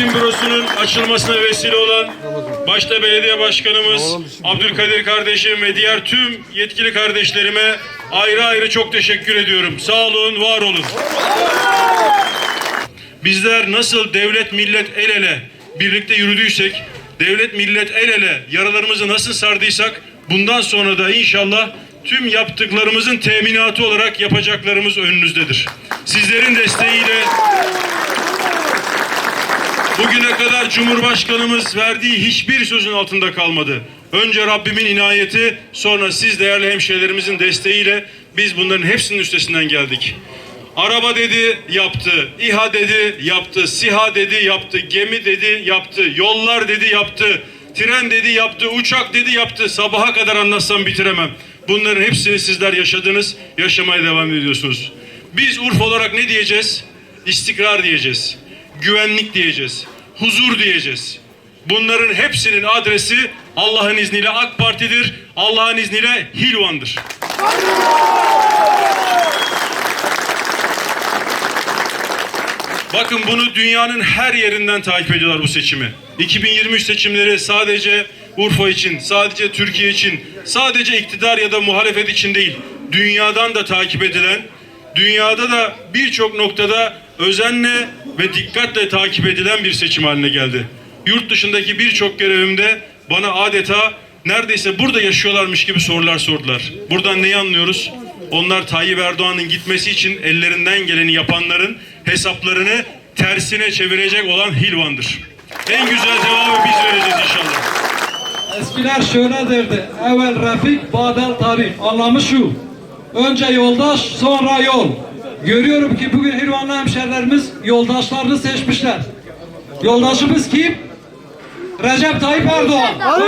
Üretim bürosunun açılmasına vesile olan başta belediye başkanımız Abdülkadir kardeşim ve diğer tüm yetkili kardeşlerime ayrı ayrı çok teşekkür ediyorum. Sağ olun, var olun. Bizler nasıl devlet millet el ele birlikte yürüdüysek, devlet millet el ele yaralarımızı nasıl sardıysak bundan sonra da inşallah tüm yaptıklarımızın teminatı olarak yapacaklarımız önünüzdedir. Sizlerin desteğiyle Bugüne kadar Cumhurbaşkanımız verdiği hiçbir sözün altında kalmadı. Önce Rabbimin inayeti, sonra siz değerli hemşehrilerimizin desteğiyle biz bunların hepsinin üstesinden geldik. Araba dedi, yaptı. İHA dedi, yaptı. SİHA dedi, yaptı. Gemi dedi, yaptı. Yollar dedi, yaptı. Tren dedi, yaptı. Uçak dedi, yaptı. Sabaha kadar anlatsam bitiremem. Bunların hepsini sizler yaşadınız, yaşamaya devam ediyorsunuz. Biz Urfa olarak ne diyeceğiz? İstikrar diyeceğiz güvenlik diyeceğiz, huzur diyeceğiz. Bunların hepsinin adresi Allah'ın izniyle AK Parti'dir, Allah'ın izniyle Hilvan'dır. Bakın bunu dünyanın her yerinden takip ediyorlar bu seçimi. 2023 seçimleri sadece Urfa için, sadece Türkiye için, sadece iktidar ya da muhalefet için değil, dünyadan da takip edilen, dünyada da birçok noktada özenle ve dikkatle takip edilen bir seçim haline geldi. Yurt dışındaki birçok görevimde bana adeta neredeyse burada yaşıyorlarmış gibi sorular sordular. Buradan neyi anlıyoruz? Onlar Tayyip Erdoğan'ın gitmesi için ellerinden geleni yapanların hesaplarını tersine çevirecek olan Hilvan'dır. En güzel cevabı biz vereceğiz inşallah. Eskiler şöyle derdi. Evvel Refik, badel tarih. Anlamı şu. Önce yoldaş, sonra yol. Görüyorum ki bugün Hirvanlı hemşerilerimiz yoldaşlarını seçmişler. Yoldaşımız kim? Recep Tayyip Erdoğan. Tabii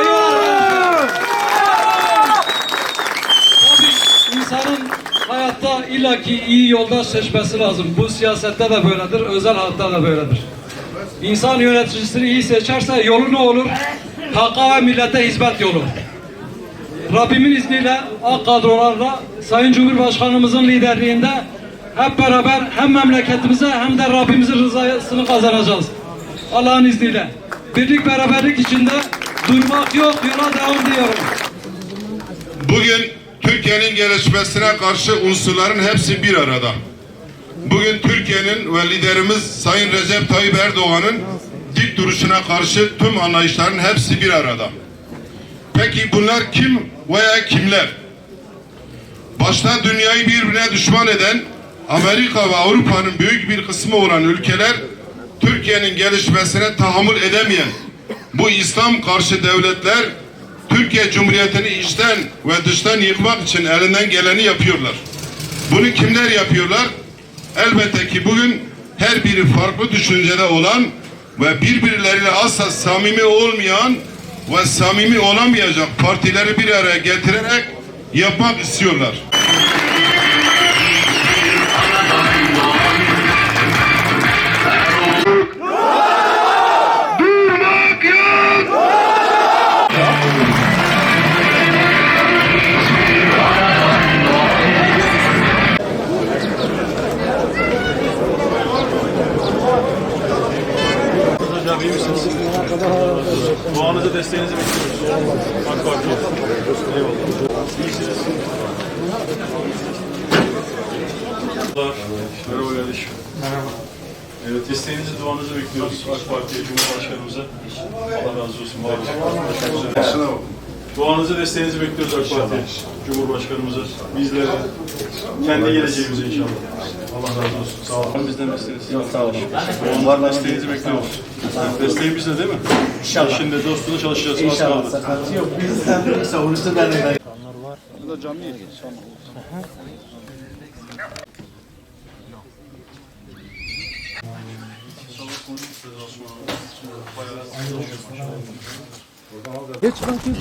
insanın hayatta illaki iyi yoldaş seçmesi lazım. Bu siyasette de böyledir, özel hayatta da böyledir. İnsan yöneticisini iyi seçerse yolu ne olur? Hakka ve millete hizmet yolu. Rabbimin izniyle AK kadrolarla Sayın Cumhurbaşkanımızın liderliğinde hep beraber hem memleketimize hem de Rabbimizin rızasını kazanacağız. Allah'ın izniyle. Birlik beraberlik içinde durmak yok, yola devam diyorum. Bugün Türkiye'nin gelişmesine karşı unsurların hepsi bir arada. Bugün Türkiye'nin ve liderimiz Sayın Recep Tayyip Erdoğan'ın dik duruşuna karşı tüm anlayışların hepsi bir arada. Peki bunlar kim veya kimler? Başta dünyayı birbirine düşman eden Amerika ve Avrupa'nın büyük bir kısmı olan ülkeler Türkiye'nin gelişmesine tahammül edemeyen bu İslam karşı devletler Türkiye Cumhuriyeti'ni içten ve dıştan yıkmak için elinden geleni yapıyorlar. Bunu kimler yapıyorlar? Elbette ki bugün her biri farklı düşüncede olan ve birbirleriyle asla samimi olmayan ve samimi olamayacak partileri bir araya getirerek yapmak istiyorlar. Duanızı desteğinizi bekliyoruz. AK Parti. Eyvallah. Merhaba. Kardeşim. Merhaba. Evet, desteğinizi, duanızı bekliyoruz AK Parti'ye, Cumhurbaşkanımıza. Allah razı olsun. Var olsun. Duanızı, desteğinizi bekliyoruz AK Parti'ye, Cumhurbaşkanımıza, bizlere, kendi geleceğimize inşallah. Allah razı olsun. Sağ olun. Bizden desteğiniz. Sağ olun. Duanızı, desteğinizi bekliyoruz. Desteğin bizde değil mi? İnşallah. Şimdi dostluğunda çalışacağız. İnşallah sıkıntı yok. Bizden savunucu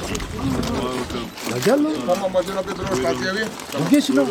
derneğinden. Tamam bacana Pedro Partiye bir. Geç lan.